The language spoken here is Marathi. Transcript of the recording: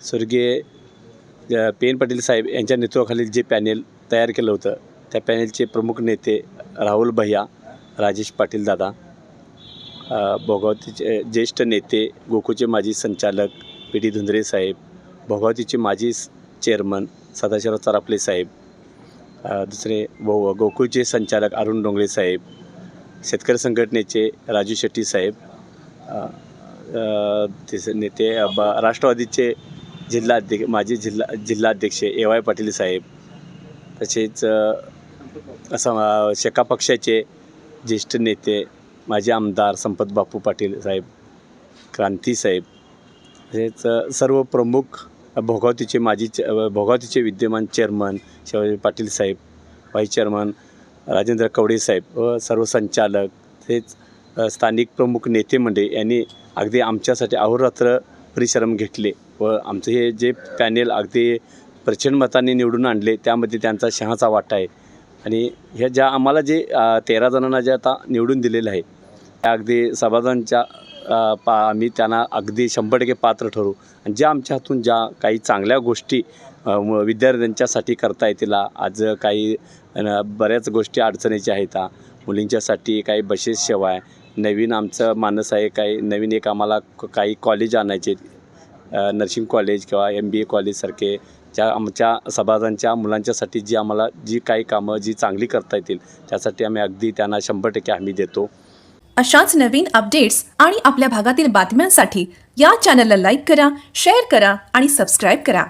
स्वर्गीय अ, पी एन पाटील साहेब यांच्या नेतृत्वाखालील जे पॅनेल तयार केलं होतं त्या पॅनेलचे प्रमुख नेते राहुल भैया राजेश पाटील दादा भोगावतीचे ज्येष्ठ नेते गोकूचे माजी संचालक पी डी धुंद्रे साहेब भोगावतीचे माजी चेअरमन सदाशिवराव चरापले साहेब दुसरे भो गोकुळचे संचालक अरुण डोंगळे साहेब शेतकरी संघटनेचे राजू शेट्टी साहेब तिसरे नेते ब- राष्ट्रवादीचे जिल्हाध्यक्ष माजी जिल्हा जिल्हाध्यक्ष ए वाय पाटील साहेब तसेच अ, असं शेका पक्षाचे ज्येष्ठ नेते माजी आमदार संपत बापू पाटील साहेब क्रांती साहेब तसेच सर्व प्रमुख भोगावतीचे माजी च भोगावतीचे विद्यमान चेअरमन शिवाजी पाटील साहेब व्हाईस चेअरमन राजेंद्र कवडे साहेब व सर्व संचालक तसेच स्थानिक प्रमुख नेते मंडळी यांनी अगदी आमच्यासाठी अहोरात्र परिश्रम घेतले व आमचं हे जे पॅनेल अगदी प्रचंड मताने निवडून आणले त्यामध्ये त्यांचा शहाचा वाटा आहे. आणि ह्या ज्या आम्हाला जे तेरा जणांना जे आता निवडून दिलेलं आहे त्या अगदी सभाजांच्या पा आम्ही त्यांना अगदी शंभर टक्के पात्र ठरू आणि ज्या आमच्या हातून ज्या काही चांगल्या गोष्टी विद्यार्थ्यांच्यासाठी करता येतील आज काही बऱ्याच गोष्टी अडचणीच्या आहेत मुलींच्यासाठी काही बसेस सेवा आहे नवीन आमचं मानस आहे काही नवीन एक आम्हाला क- काही कॉलेज आणायचे नर्सिंग कॉलेज किंवा एम बी ए कॉलेजसारखे ज्या आमच्या सभाजांच्या मुलांच्यासाठी जी आम्हाला जी काही कामं जी चांगली करता येतील त्यासाठी आम्ही अगदी त्यांना शंभर टक्के हमी देतो. अशाच नवीन अपडेट्स आणि आपल्या भागातील बातम्यांसाठी या चॅनलला लाईक करा शेअर करा आणि सबस्क्राईब करा.